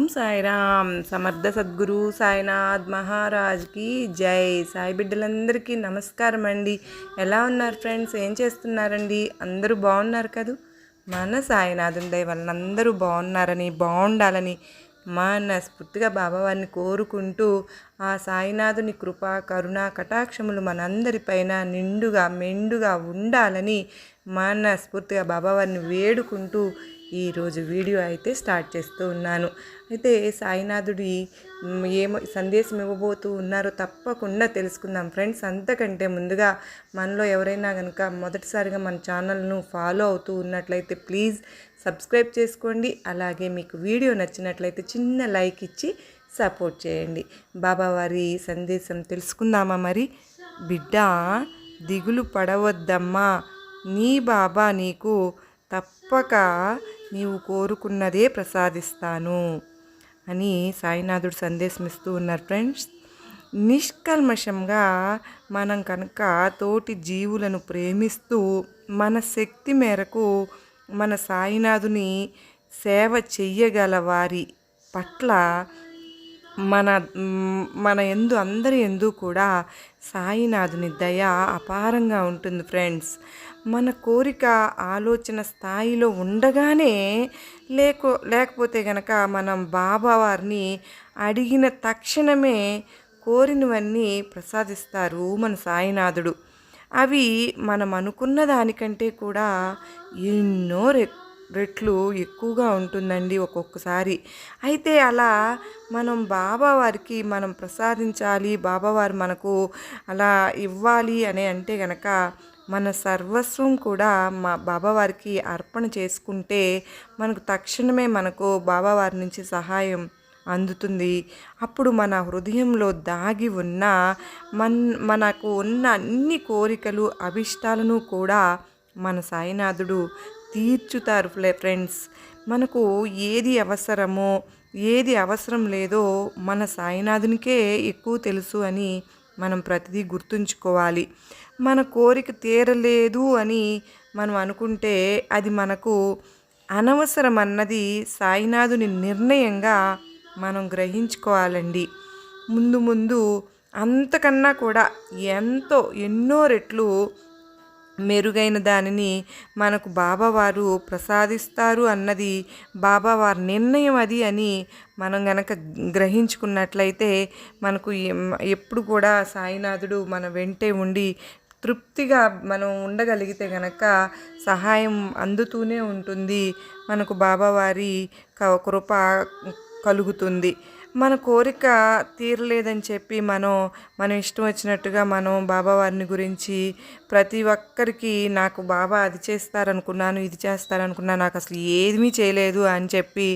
ఓం సాయిరామ్. సమర్థ సద్గురు సాయినాథ్ మహారాజ్కి జై. సాయి బిడ్డలందరికీ నమస్కారం అండి. ఎలా ఉన్నారు ఫ్రెండ్స్? ఏం చేస్తున్నారండి? అందరూ బాగున్నారు కదూ? మన సాయినాథుని దయ వలన అందరూ బాగున్నారని బాగుండాలని మనస్ఫూర్తిగా బాబావారిని కోరుకుంటూ ఆ సాయినాథుని కృప కరుణ కటాక్షములు మనందరిపైన నిండుగా మెండుగా ఉండాలని మనస్ఫూర్తిగా బాబావారిని వేడుకుంటూ ఈరోజు వీడియో అయితే స్టార్ట్ చేస్తూ ఉన్నాను. అయితే సాయినాథుడి ఏమో సందేశం ఇవ్వబోతూ ఉన్నారో తప్పకుండా తెలుసుకుందాం. ఫ్రెండ్స్ అంతకంటే ముందుగా మనలో ఎవరైనా కనుక మొదటిసారిగా మన ఛానల్ను ఫాలో అవుతూ ఉన్నట్లయితే ప్లీజ్ సబ్స్క్రైబ్ చేసుకోండి. అలాగే మీకు వీడియో నచ్చినట్లయితే చిన్న లైక్ ఇచ్చి సపోర్ట్ చేయండి. బాబావారి సందేశం తెలుసుకుందామా మరి? బిడ్డ దిగులు పడవద్దమ్మా. నీ బాబా నీకు తప్పక నీవు కోరుకున్నదే ప్రసాదిస్తాను అని సాయినాథుడు సందేశం ఇస్తూ ఉన్నారు ఫ్రెండ్స్. నిష్కల్మషంగా మనం కనుక తోటి జీవులను ప్రేమిస్తూ మన శక్తి మేరకు మన సాయినాథుని సేవ చెయ్యగల వారి పట్ల మన మన ఎందు అందరి ఎందు కూడా సాయినాథుని దయ అపారంగా ఉంటుంది ఫ్రెండ్స్. మన కోరిక ఆలోచన స్థాయిలో ఉండగానే లేకో లేకపోతే గనక మనం బాబా వారిని అడిగిన తక్షణమే కోరినవన్నీ ప్రసాదిస్తారు మన సాయినాథుడు. అవి మనం అనుకున్న దానికంటే కూడా ఎన్నో రె రెట్లు ఎక్కువగా ఉంటుందండి ఒక్కొక్కసారి. అయితే అలా మనం బాబావారికి మనం ప్రసాదించాలి బాబావారు మనకు అలా ఇవ్వాలి అని అంటే గనక మన సర్వస్వం కూడా మా బాబావారికి అర్పణ చేసుకుంటే మనకు తక్షణమే మనకు బాబావారి నుంచి సహాయం అందుతుంది. అప్పుడు మన హృదయంలో దాగి ఉన్న మన్ మనకు ఉన్న అన్ని కోరికలు అభిష్టాలను కూడా మన సాయినాథుడు తీర్చుతారు ఫ్రెండ్స్. మనకు ఏది అవసరమో ఏది అవసరం లేదో మన సాయినాథునికే ఎక్కువ తెలుసు అని మనం ప్రతిదీ గుర్తుంచుకోవాలి. మన కోరిక తీరలేదు అని మనం అనుకుంటే అది మనకు అనవసరం అన్నది సాయినాథుని నిర్ణయంగా మనం గ్రహించుకోవాలండి. ముందు ముందు అంతకన్నా కూడా ఎంతో ఎన్నో రెట్లు మెరుగైన దానిని మనకు బాబావారు ప్రసాదిస్తారు అన్నది బాబావారి నిర్ణయం అది అని మనం గనక గ్రహించుకున్నట్లయితే మనకు ఎప్పుడు కూడా సాయినాథుడు మన వెంటే ఉండి తృప్తిగా మనం ఉండగలిగితే గనక సహాయం అందుతూనే ఉంటుంది. మనకు బాబావారి క- కృప కలుగుతుంది. మన కోరిక తీరలేదని చెప్పి మనం మనం ఇష్టం వచ్చినట్టుగా మనం బాబావారిని గురించి ప్రతి ఒక్కరికి నాకు బాబా అది చేస్తారనుకున్నాను ఇది చేస్తారనుకున్నాను నాకు అసలు ఏమీ చేయలేదు అని చెప్పి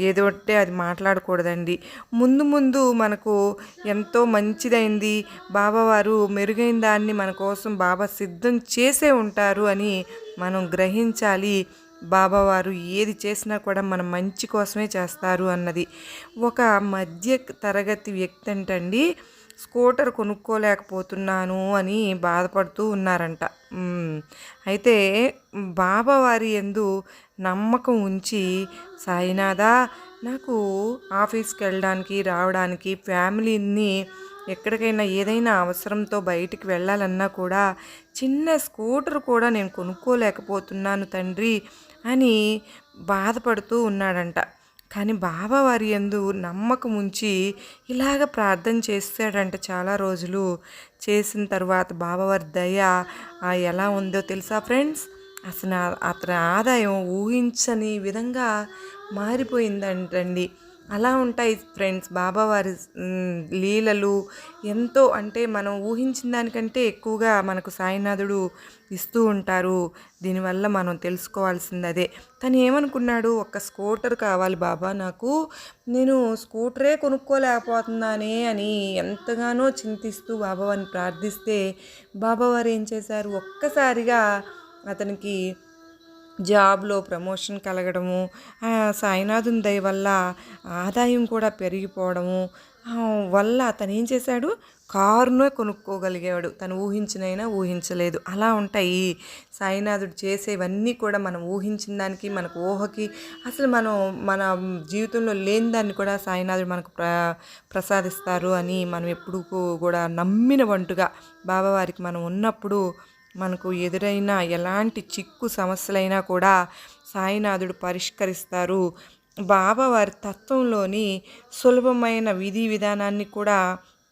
ఏదో ఒకటే అది మాట్లాడకూడదండి. ముందు ముందు మనకు ఎంతో మంచిదైంది బాబావారు మెరుగైన దాన్ని మన కోసం బాబా సిద్ధం చేసే ఉంటారు అని మనం గ్రహించాలి. బాబావారు ఏది చేసినా కూడా మన మంచి కోసమే చేస్తారు అన్నది. ఒక మధ్య తరగతి వ్యక్తి అంటండి స్కూటర్ కొనుక్కోలేకపోతున్నాను అని బాధపడుతూ ఉన్నారంట. అయితే బాబావారి ఎందు నమ్మకం ఉంచి సాయినాథా నాకు ఆఫీస్కి వెళ్ళడానికి రావడానికి ఫ్యామిలీని ఎక్కడికైనా ఏదైనా అవసరంతో బయటికి వెళ్ళాలన్నా కూడా చిన్న స్కూటర్ కూడా నేను కొనుక్కోలేకపోతున్నాను తండ్రి. అని బాధపడుతూ ఉన్నాడంట. కానీ బాబావారి యందు నమ్మకం ఉంచి ఇలాగ ప్రార్థన చేస్తాడంట చాలా రోజులు. చేసిన తర్వాత బాబావారి దయ ఎలా ఉందో తెలుసా ఫ్రెండ్స్? అసలు అతని ఆదాయం ఊహించని విధంగా మారిపోయిందంటండి. అలా ఉంటాయి ఫ్రెండ్స్. బాబావారి లీలలు ఎంతో అంటే మనం ఊహించిన దానికంటే ఎక్కువగా మనకు సాయినాథుడు ఇస్తూ ఉంటారు. దీనివల్ల మనం తెలుసుకోవాల్సింది అదే. తను ఏమనుకున్నాడు? ఒక్క స్కూటర్ కావాలి బాబా నాకు. నేను స్కూటరే కొనుక్కోలేకపోతున్నానే అని ఎంతగానో చింతిస్తూ బాబావారిని ప్రార్థిస్తే బాబావారు ఏం చేశారు? ఒక్కసారిగా అతనికి జాబ్లో ప్రమోషన్ కలగడము సాయినాథుని దయ వల్ల ఆదాయం కూడా పెరిగిపోవడము వల్ల తను ఏం చేశాడు? కారునే కొనుక్కోగలిగాడు తను ఊహించినైనా ఊహించలేదు. అలా ఉంటాయి సాయినాథుడు చేసేవన్నీ కూడా మనం ఊహించిన దానికి మనకు ఊహకి అసలు మనం మన జీవితంలో లేని దాన్ని కూడా సాయినాథుడు మనకు ప్ర ప్రసాదిస్తారు అని మనం ఎప్పుడు కూడా నమ్మిన వంటుగా బాబావారికి మనం ఉన్నప్పుడు మనకు ఎదురైన ఎలాంటి చిక్కు సమస్యలైనా కూడా సాయినాథుడు పరిష్కరిస్తారు. బాబావారి తత్వంలోని సులభమైన విధి విధానాన్ని కూడా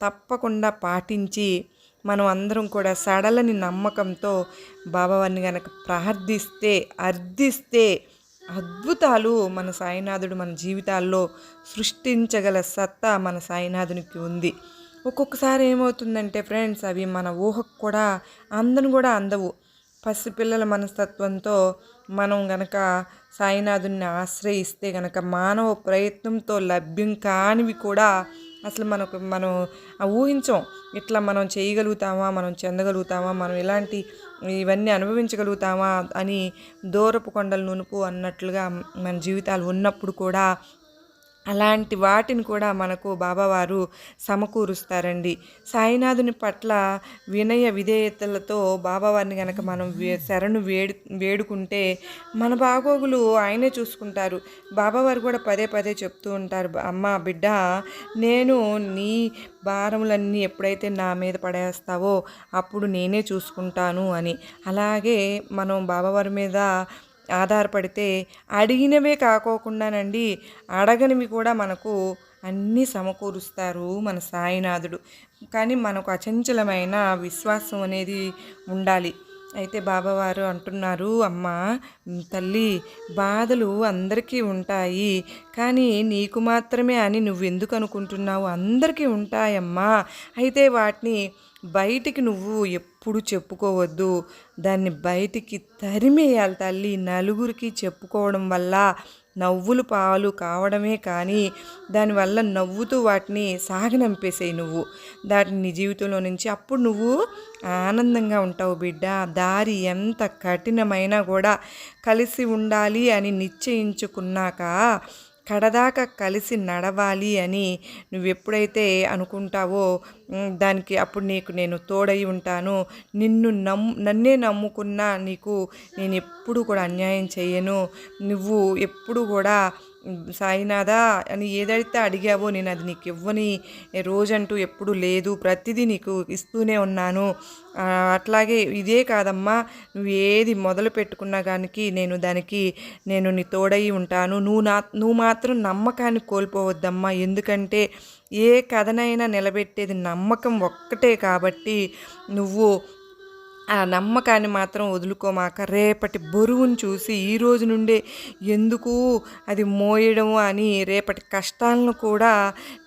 తప్పకుండా పాటించి మనం అందరం కూడా సడలని నమ్మకంతో బాబావారిని గనక ప్రార్థిస్తే అర్థిస్తే అద్భుతాలు మన సాయినాథుడు మన జీవితాల్లో సృష్టించగల సత్తా మన సాయినాథునికి ఉంది. ఒక్కొక్కసారి ఏమవుతుందంటే ఫ్రెండ్స్ అవి మన ఊహకు కూడా అందను కూడా అందవు. పసిపిల్లల మనస్తత్వంతో మనం గనక సాయినాథుని ఆశ్రయిస్తే గనక మానవ ప్రయత్నంతో లభ్యం కానివి కూడా అసలు మనకు మనం ఊహించం. ఇట్లా మనం చేయగలుగుతామా మనం చెందగలుగుతామా మనం ఇలాంటి ఇవన్నీ అనుభవించగలుగుతామా అని దూరపు కొండలు నునుపు అన్నట్లుగా మన జీవితాలు ఉన్నప్పుడు కూడా అలాంటి వాటిని కూడా మనకు బాబావారు సమకూరుస్తారండి. సాయినాథుని పట్ల వినయ విధేయతలతో బాబావారిని కనుక మనం శరణు వేడు వేడుకుంటే మన బాగోగులు ఆయనే చూసుకుంటారు. బాబావారు కూడా పదే పదే చెప్తూ ఉంటారు అమ్మ బిడ్డ నేను నీ భారములన్నీ ఎప్పుడైతే నా మీద పడేస్తావో అప్పుడు నేనే చూసుకుంటాను అని. అలాగే మనం బాబావారి మీద ఆధారపడితే అడిగినవే కాకోకుండానండి అడగనివి కూడా మనకు అన్నీ సమకూరుస్తారు మన సాయినాథుడు. కానీ మనకు అచంచలమైన విశ్వాసం అనేది ఉండాలి. అయితే బాబావారు అంటున్నారు అమ్మ తల్లి బాధలు అందరికీ ఉంటాయి. కానీ నీకు మాత్రమే అని నువ్వెందుకు అనుకుంటున్నావు? అందరికీ ఉంటాయమ్మా. అయితే వాటిని బయటికి నువ్వు ఎప్పుడు చెప్పుకోవద్దు. దాన్ని బయటికి తరిమేయాలి తల్లి. నలుగురికి చెప్పుకోవడం వల్ల నవ్వులు పాలు కావడమే కానీ దానివల్ల నవ్వుతూ వాటిని సాగనంపేసేయి నువ్వు. దాటిని నీ జీవితంలో నుంచి అప్పుడు నువ్వు ఆనందంగా ఉంటావు బిడ్డ. దారి ఎంత కఠినమైనా కూడా కలిసి ఉండాలి అని నిశ్చయించుకున్నాక కడదాకా కలిసి నడవాలి అని నువ్వు ఎప్పుడైతే అనుకుంటావో దానికి అప్పుడు నీకు నేను తోడై ఉంటాను. నిన్ను నమ్ము నన్నే నమ్ముకున్నా నీకు నేను ఎప్పుడు కూడా అన్యాయం చేయను. నువ్వు ఎప్పుడు కూడా సాయినాథా అని ఏదైతే అడిగావో నేను అది నీకు ఇవ్వని రోజంటూ ఎప్పుడు లేదు ప్రతిదీ నీకు ఇస్తూనే ఉన్నాను. అట్లాగే ఇదే కాదమ్మా నువ్వు ఏది మొదలు పెట్టుకున్నా కానీ నేను దానికి నేను నీ తోడై ఉంటాను. నువ్వు నా నువ్వు మాత్రం నమ్మకాన్ని కోల్పోవద్దమ్మా. ఎందుకంటే ఏ కథనైనా నిలబెట్టేది నమ్మకం ఒక్కటే కాబట్టి నువ్వు ఆ నమ్మకాన్ని మాత్రం వదులుకోమాక రేపటి బరువును చూసి ఈ రోజు నుండే ఎందుకు అది మోయడం అని రేపటి కష్టాలను కూడా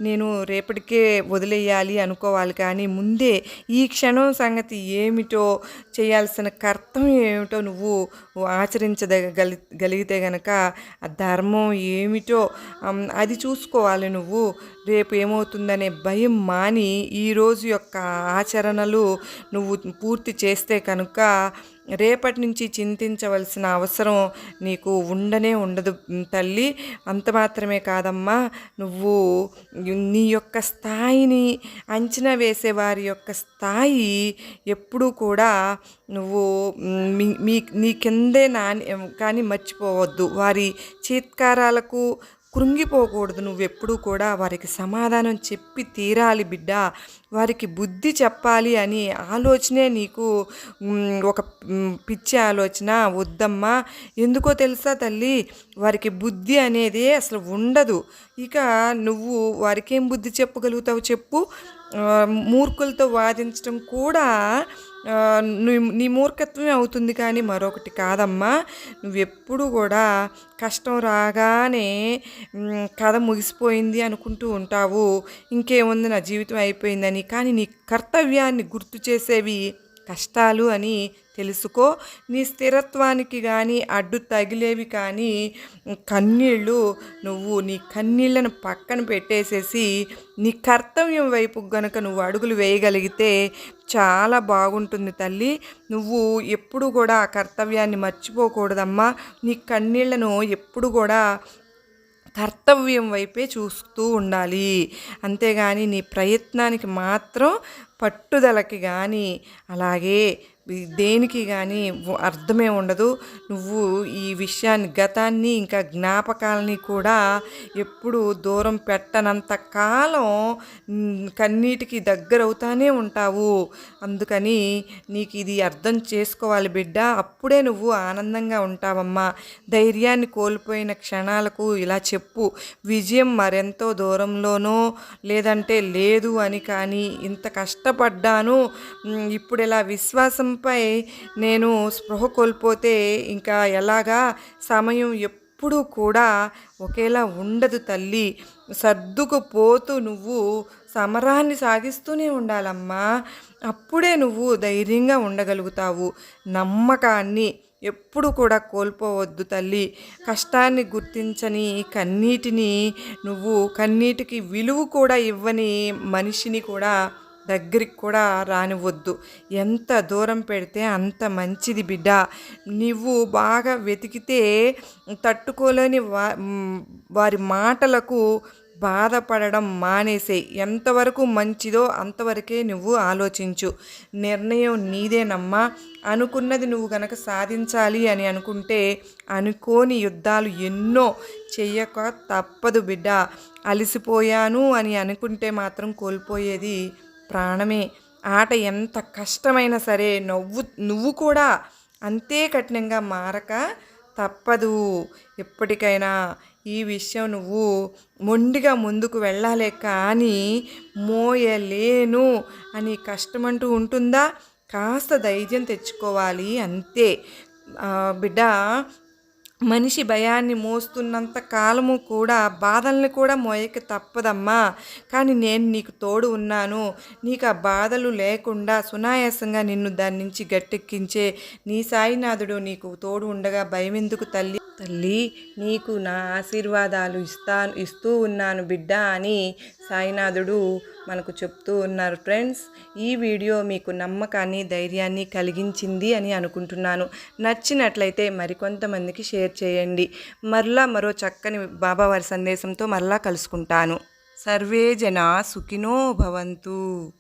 నేను రేపటికే వదిలేయాలి అనుకోవాలి. కానీ ముందే ఈ క్షణం సంగతి ఏమిటో చేయాల్సిన కర్తవ్యం ఏమిటో నువ్వు ఆచరించగలి గలిగితే గనక ఆ ధర్మం ఏమిటో అది చూసుకోవాలి నువ్వు. రేపు ఏమవుతుందనే భయం మాని ఈరోజు యొక్క ఆచరణలు నువ్వు పూర్తి చేస్తే కనుక రేపటి నుంచి చింతించవలసిన అవసరం నీకు ఉండనే ఉండదు. తల్లి అంత మాత్రమే కాదమ్మా. నువ్వు నీ యొక్క స్థాయిని అంచనా వేసే వారి యొక్క స్థాయి ఎప్పుడూ కూడా నువ్వు మీ మీ నీ కిందే నాని కానీ మర్చిపోవద్దు. వారి చీత్కారాలకు కృంగిపోకూడదు. నువ్వెప్పుడూ కూడా వారికి సమాధానం చెప్పి తీరాలి బిడ్డ. వారికి బుద్ధి చెప్పాలి అని ఆలోచనే నీకు ఒక పిచ్చి ఆలోచన. వద్దమ్మా. ఎందుకో తెలుసా తల్లి? వారికి బుద్ధి అనేది అసలు ఉండదు. ఇక నువ్వు వారికేం బుద్ధి చెప్పగలుగుతావు చెప్పు. మూర్ఖులతో వాదించడం కూడా నీ- మూర్ఖత్వమే అవుతుంది కానీ మరొకటి కాదమ్మా. నువ్వెప్పుడు కూడా కష్టం రాగానే కథ ముగిసిపోయింది అనుకుంటూ ఉంటావు. ఇంకేముంది? నా జీవితం అయిపోయిందని. కానీ నీ కర్తవ్యాన్ని గుర్తు చేసేవి కష్టాలు అని తెలుసుకో. నీ స్థిరత్వానికి కానీ అడ్డు తగిలేవి కానీ కన్నీళ్ళు నువ్వు నీ కన్నీళ్ళను పక్కన పెట్టేసేసి నీ కర్తవ్యం వైపు గనుక నువ్వు అడుగులు వేయగలిగితే చాలా బాగుంటుంది తల్లి. నువ్వు ఎప్పుడు కూడా ఆ కర్తవ్యాన్ని మర్చిపోకూడదమ్మా. నీ కన్నీళ్ళను ఎప్పుడు కూడా కర్తవ్యం వైపే చూస్తూ ఉండాలి. అంతేగాని నీ ప్రయత్నానికి మాత్రం పట్టుదలకి కానీ అలాగే దేనికి కానీ అర్థమే ఉండదు. నువ్వు ఈ విషయాన్ని గతాన్ని ఇంకా జ్ఞాపకాలని కూడా ఎప్పుడు దూరం పెట్టనంత కాలం కన్నీటికి దగ్గర అవుతానే ఉంటావు. అందుకని నీకు ఇది అర్థం చేసుకోవాలి బిడ్డ. అప్పుడే నువ్వు ఆనందంగా ఉంటావమ్మా. ధైర్యాన్ని కోల్పోయిన క్షణాలకు ఇలా చెప్పు. విజయం మరెంతో దూరంలోనో లేదంటే లేదు అని కానీ ఇంత కష్టపడ్డాను. ఇప్పుడు ఇలా విశ్వాసంపై నేను స్పృహ కోల్పోతే ఇంకా ఎలాగా? సమయం ఎప్పుడూ కూడా ఒకేలా ఉండదు తల్లి. సర్దుకుపోతూ నువ్వు సమరాన్ని సాగిస్తూనే ఉండాలమ్మా. అప్పుడే నువ్వు ధైర్యంగా ఉండగలుగుతావు. నమ్మకాన్ని ఎప్పుడు కూడా కోల్పోవద్దు తల్లి. కష్టాన్ని గుర్తించని కన్నీటిని నువ్వు కన్నీటికి విలువ కూడా ఇవ్వని మనిషిని కూడా దగ్గరికి కూడా రానివ్వద్దు. ఎంత దూరం పెడితే అంత మంచిది బిడ్డ. నువ్వు బాగా వెతికితే తట్టుకోలేని వా వారి మాటలకు బాధపడడం మానేసే. ఎంతవరకు మంచిదో అంతవరకే నువ్వు ఆలోచించు. నిర్ణయం నీదేనమ్మా. అనుకున్నది నువ్వు గనక సాధించాలి అని అనుకుంటే అనుకోని యుద్ధాలు ఎన్నో చెయ్యక తప్పదు బిడ్డ. అలసిపోయాను అని అనుకుంటే మాత్రం కోల్పోయేది ప్రాణమే. ఆట ఎంత కష్టమైనా సరే నవ్వు నువ్వు కూడా అంతే కఠినంగా మారక తప్పదు. ఎప్పటికైనా ఈ విషయం నువ్వు మొండిగా ముందుకు వెళ్ళాలే కానీ మోయలేను అని కష్టమంటూ ఉంటుందా? కాస్త ధైర్యం తెచ్చుకోవాలి అంతే. బిడ్డ మనిషి భయాన్ని మోస్తున్నంత కాలము కూడా బాధల్ని కూడా మోయక తప్పదమ్మా. కానీ నేను నీకు తోడు ఉన్నాను. నీకు ఆ బాధలు లేకుండా సునాయాసంగా నిన్ను దాని నుంచి గట్టెక్కించే నీ సాయినాథుడు నీకు తోడు ఉండగా భయం ఎందుకు తల్లి? తల్లి నీకు నా ఆశీర్వాదాలు ఇస్తా ఇస్తూ ఉన్నాను బిడ్డ అని సాయినాథుడు మనకు చెప్తూ ఉన్నారు ఫ్రెండ్స్. ఈ వీడియో మీకు నమ్మకాన్ని ధైర్యాన్ని కలిగించింది అని అనుకుంటున్నాను. నచ్చినట్లయితే మరికొంతమందికి షేర్ చేయండి. మరలా మరో చక్కని బాబావారి సందేశంతో మరలా కలుసుకుంటాను. సర్వే జన సుఖినో భవంతు.